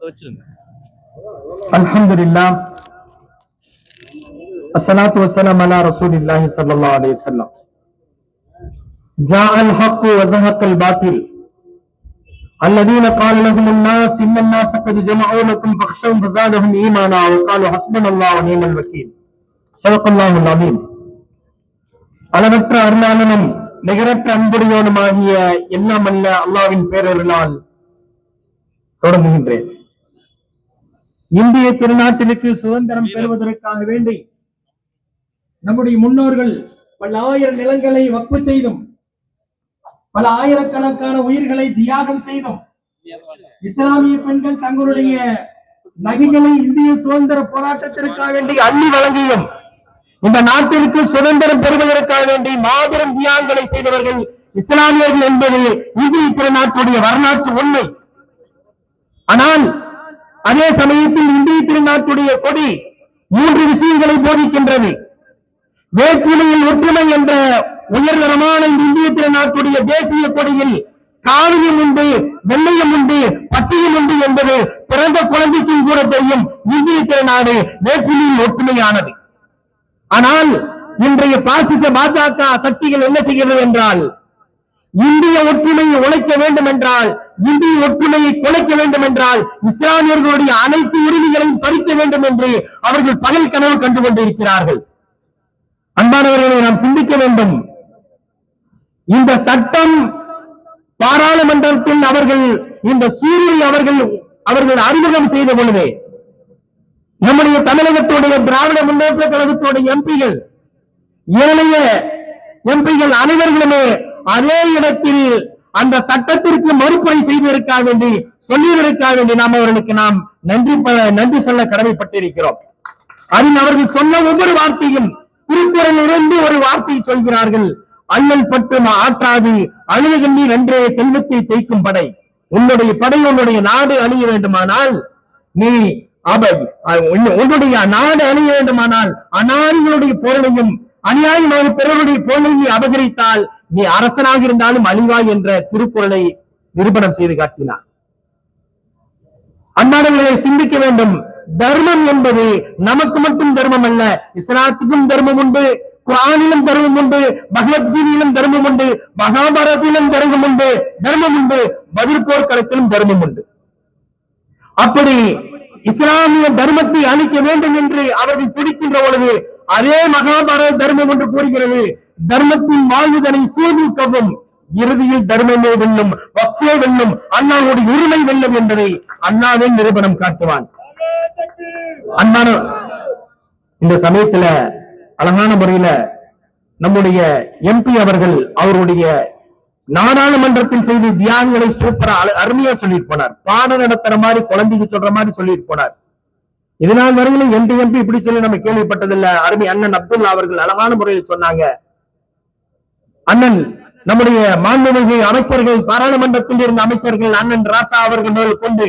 வச்சிருங்க الحمد لله الصلاة والسلام على رسول الله صلى الله عليه وسلم جاء الحق وزهق الباطل الذين قال لهم الناس إن الناس قد جمعوا لكم فاخشوا فزادهم إيمانا وقالوا حسبنا الله ونعم الوكيل صدق الله العظيم அளவற்ற அருளாளனும் நிகரற்ற அன்புடையோனுமாகிய எல்லாம் அல்ல அல்லாவின் பேரருளால் தொடங்குகின்றேன். இந்திய திருநாட்டிற்கு சுதந்திரம் பெறுவதற்காக வேண்டி நம்முடைய முன்னோர்கள் பல ஆயிரம் நிலங்களை வக்ஃபு செய்தும் பல ஆயிரக்கணக்கான உயிர்களை தியாகம் செய்தும் இஸ்லாமிய பெண்கள் தங்களுடைய நகைகளை இந்திய சுதந்திர போராட்டத்திற்காக வேண்டி அள்ளி வழங்கியும் இந்த நாட்டிற்கு சுதந்திரம் பெறுவதற்காக வேண்டி மாபெரும் தியாகங்களை செய்தவர்கள் இஸ்லாமியர்கள் என்பது இந்திய திருநாட்டுடைய வரலாற்று உண்மை. ஆனால் அதே சமயத்தில் இந்திய திருநாட்டுடைய கொடி மூன்று விஷயங்களை போதிக்கின்றது. வேற்றுமையில் ஒற்றுமை என்ற உயர்தரமான இந்திய திருநாட்டுடைய தேசிய கொடியில் காவியம் உண்டு வெள்ளையம் உண்டு பச்சையும் உண்டு என்பது பிறந்த குழந்தைக்கும் கூட தெரியும். இந்திய திருநாடு வேற்றுமையில் ஒற்றுமையானது. ஆனால் இன்றைய பாசிச பாஜக சக்திகள் என்ன செய்கிறது என்றால் இந்திய ஒற்றுமையை உழைக்க வேண்டும் என்றால் இந்திய ஒற்றுமையை குலைக்க வேண்டும் என்றால் இஸ்லாமியர்களுடைய அனைத்து உரிமைகளையும் பறிக்க வேண்டும் என்று அவர்கள் பகல் கனவு கண்டு கொண்டிருக்கிறார்கள். அன்பானவர்களை நாம் சிந்திக்க வேண்டும். இந்த சட்டம் பாராளுமன்றத்தில் அவர்கள் இந்த சூரியனை அவர்கள் அவர்கள் அறிமுகம் செய்த பொழுது நம்முடைய தமிழகத்துடைய திராவிட முன்னேற்ற கழகத்துடைய எம்பிகள் ஏனைய எம்பிகள் அனைவர்களுமே அதே இடத்தில் அந்த சட்டத்திற்கு மறுப்பை செய்வதற்காக வேண்டி சொல்லுவதற்காக வேண்டி நாம் அவர்களுக்கு நாம் நன்றி நன்றி சொல்ல கடமைப்பட்டிருக்கிறோம். அதில் அவர்கள் சொன்ன ஒவ்வொரு வார்த்தையும் திருக்குறளிலிருந்து ஒரு வார்த்தையை சொல்கிறார்கள். அல்லல் பட்டு ஆற்றாது அழுகண்ணி நன்றே செல்வத்தை தேய்க்கும் படை. உன்னுடைய படை உன்னுடைய நாடு அழிய வேண்டுமானால் நீ உன்னுடைய நாடு அழிய வேண்டுமானால் அநாதிகளுடைய பொருளையும் அநியாயமான பிறருடைய பொருளையும் அபகரித்தால் நீ அரசனாக இருந்தாலும் அழிவாய் என்ற திருக்குறளை நிரூபணம் செய்து காட்டினார். அன்னாடவர்களை சிந்திக்க வேண்டும். தர்மம் என்பது நமக்கு மட்டும் தர்மம் அல்ல. இஸ்லாத்துக்கும் தர்மம் உண்டு. குரானிலும் தர்மம் உண்டு. பகவத்கீதையிலும் தர்மம் உண்டு. மகாபாரதத்திலும் தர்மம் உண்டு. தர்மம் உண்டு. பதில் போர்க்களத்திலும் தர்மம் உண்டு. அப்படி இஸ்லாமிய தர்மத்தை அழிக்க வேண்டும் என்று அவர்கள் துடிக்கின்ற பொழுது அதே மகாபாரத தர்மம் என்று கூறுகிறது தர்மத்தின் வாழ்வுதனை சூழ்நிற்கவும் இறுதியில் தர்மமே வெல்லும் வக்கே வெல்லும் அண்ணாவுடைய உரிமை வெல்லும் என்பதை அண்ணாவே நிரூபணம் காட்டுவான். அன்பான இந்த சமயத்துல அழகான முறையில நம்முடைய எம்பி அவர்கள் அவருடைய நாடாளுமன்றத்தில் செய்த தியானங்களை சூப்பரா அழ- அருமையா சொல்லிட்டு போனார். பாடம் நடத்துற மாதிரி குழந்தைக்கு சொல்ற மாதிரி சொல்லிட்டு போனார். இதனால் வரையிலும் எம்பி எம்பி இப்படி சொல்லி நம்ம கேள்விப்பட்டதில்லை. அருமை அண்ணன் அப்துல்லா அவர்கள் அழகான முறையில் சொன்னாங்க. அண்ணன் நம்முடைய மாண்புமிகு அமைச்சர்கள் பாராளுமன்றத்தில் இருந்த அமைச்சர்கள் அண்ணன் ராசா அவர்கள் கொண்டு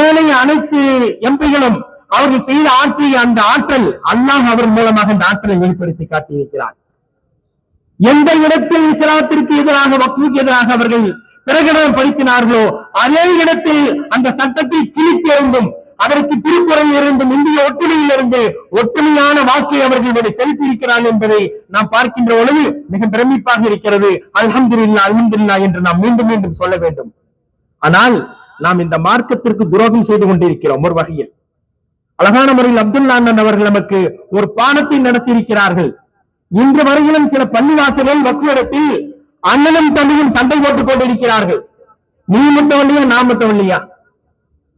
ஏழை அனைத்து எம்பிகளும் அவர்கள் செய்த ஆற்றிய அந்த ஆற்றல் அல்லாஹ் அவர் மூலமாக அந்த ஆற்றலை வெளிப்படுத்தி காட்டியிருக்கிறார். எந்த இடத்தில் இஸ்லாத்திற்கு எதிராக வக்குவுக்கு எதிராக அவர்கள் பிரகடனம் படுத்தினார்களோ அதே இடத்தில் அந்த சட்டத்தை கிழித்தெறிந்தும் அதற்கு திருக்குறள் இருந்தும் இந்திய இருந்து ஒற்றுமையான வாக்கை அவர்கள் இதை செலுத்தியிருக்கிறார்கள் என்பதை நாம் பார்க்கின்ற பொழுது மிக பிரமிப்பாக இருக்கிறது. அல்ஹம்துலில்லாஹ் அல்ஹம்துலில்லாஹ் என்று நாம் மீண்டும் மீண்டும் சொல்ல வேண்டும். ஆனால் நாம் இந்த மார்க்கத்திற்கு துரோகம் செய்து கொண்டிருக்கிறோம் ஒரு வகையில். அழகான முறையில் அப்துல்லா அண்ணன் அவர்கள் நமக்கு ஒரு பாடத்தை நடத்தியிருக்கிறார்கள். இன்று வரையிலும் சில பள்ளிவாசல்கள் வக்குவரத்தில் அண்ணனும் தம்பியும் சண்டை போட்டுக் கொண்டிருக்கிறார்கள். நீ மட்டும் இல்லையா நான் மட்டும் இல்லையா?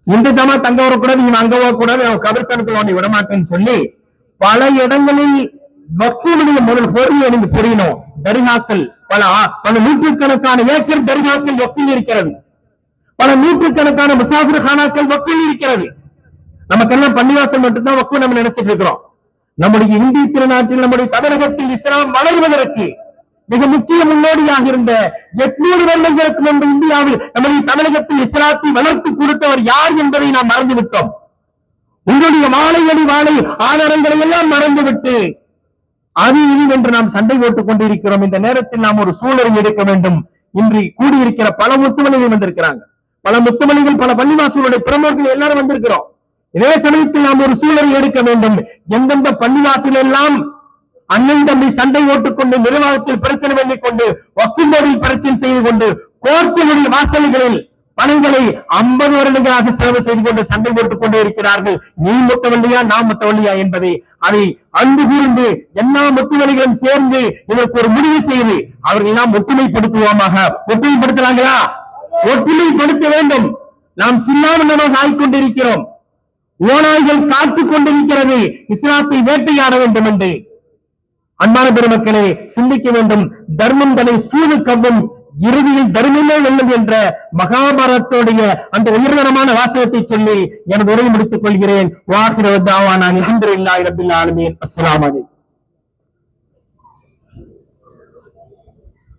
இந்த ஜமாத் அங்க வரக்கூடாது இவன் அங்க வரக்கூடாது அவன் கபர்ஸ்தானத்தில் உன்னை விடமாட்டேன்னு சொல்லி பல இடங்களில் வக்குவனுடைய முதல் பொருள் எனக்கு புரியணும். தர்காக்கள் பல பல நூற்றுக்கணக்கான ஏக்கர் தர்காக்கள் வக்கில் இருக்கிறது பல நூற்றுக்கணக்கான முசாஃபிர் கானாக்கள் வக்கில் இருக்கிறது நமக்கெல்லாம் பள்ளிவாசல் மட்டும்தான் வக்கு நம்ம நினைச்சிட்டு இருக்கிறோம். நம்முடைய இந்திய திருநாட்டில் நம்முடைய தமிழகத்தில் இஸ்லாம் வளர்வதற்கு மிக முக்கிய முன்னோடியாக இருந்த எட்நூறு வருடங்களுக்கு முன்பு இந்தியாவில் நமது தமிழகத்தில் இஸ்லாத்தை வளர்த்து கொடுத்தவர் யார் என்பதை நாம் மறந்துவிட்டோம். உங்களுடைய வாழை அடி வாழை ஆதாரங்களை எல்லாம் மறந்துவிட்டு அது இது என்று நாம் சண்டை போட்டுக் கொண்டிருக்கிறோம். இந்த நேரத்தில் நாம் ஒரு சூழலை எடுக்க வேண்டும். இன்று கூடியிருக்கிற பல முத்துமலைகள் வந்திருக்கிறாங்க. பல முத்துமலைகள் பல பள்ளிவாசலுடைய பிரமுகர்கள் எல்லாரும் வந்திருக்கிறோம். இதே சமயத்தில் நாம் ஒரு சூழலை எடுக்க வேண்டும். எந்தெந்த பள்ளிவாசல் எல்லாம் அண்ணன் தம்பி சண்டை ஓட்டுக்கொண்டு நிர்வாகத்தில் பிரச்சனை பண்ணிக் கொண்டு வக்கும்போடில் பிரச்சனை செய்து கொண்டு கோர்ட்டுகளில் வாசல்களில் பணங்களை ஐம்பது வருடங்களாக செலவு செய்து கொண்டு சண்டை போட்டுக் கொண்டே இருக்கிறார்கள். நீ முத்தவள்ளியா நான் முத்தவள்ளியா என்பதை அதை அன்பு கூர்ந்து எல்லா முத்துவலிகளும் சேர்ந்து இதற்கு ஒரு முடிவு செய்து அவர்கள் எல்லாம் ஒற்றுமைப்படுத்துவோமாக. ஒற்றுமைப்படுத்துறாங்களா ஒற்றுமைப்படுத்த வேண்டும். நாம் சின்னாமணமாக ஆய்கொண்டிருக்கிறோம். ஓநாய்கள் காத்துக் கொண்டிருக்கிறது இஸ்லாத்தை வேட்டையாட வேண்டும் என்று. அன்பான பெருமக்களை சிந்திக்க வேண்டும். தர்மம் தன்னை சூது கவ்வும். இறுதியில் தர்மமே வெல்லும் என்ற மகாபாரதத்துடைய அந்த உயர்தரமான வாசகத்தை சொல்லி எனது உரை முடித்துக் கொள்கிறேன். வாசிரவத்தாவான அல்ஹம்துலில்லாஹி ரப்பில் ஆலமீன். அஸ்ஸலாமு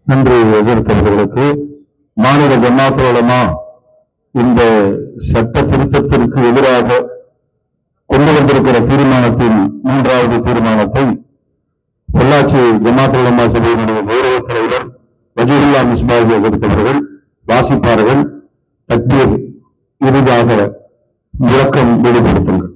நன்றி எதிர்த்தவர்களுக்கு மாநில ஜமாத்துலமா இந்த சட்ட ஜமாத்துலமா சபையினுடைய கௌரவ தலைவர் வஜீருல்லா மிஸ்பாஜி அவர்கள் வாசிப்பார்கள் தக்பீர் இறுதியாக விளக்கம் வெளிப்படுத்துங்கள்.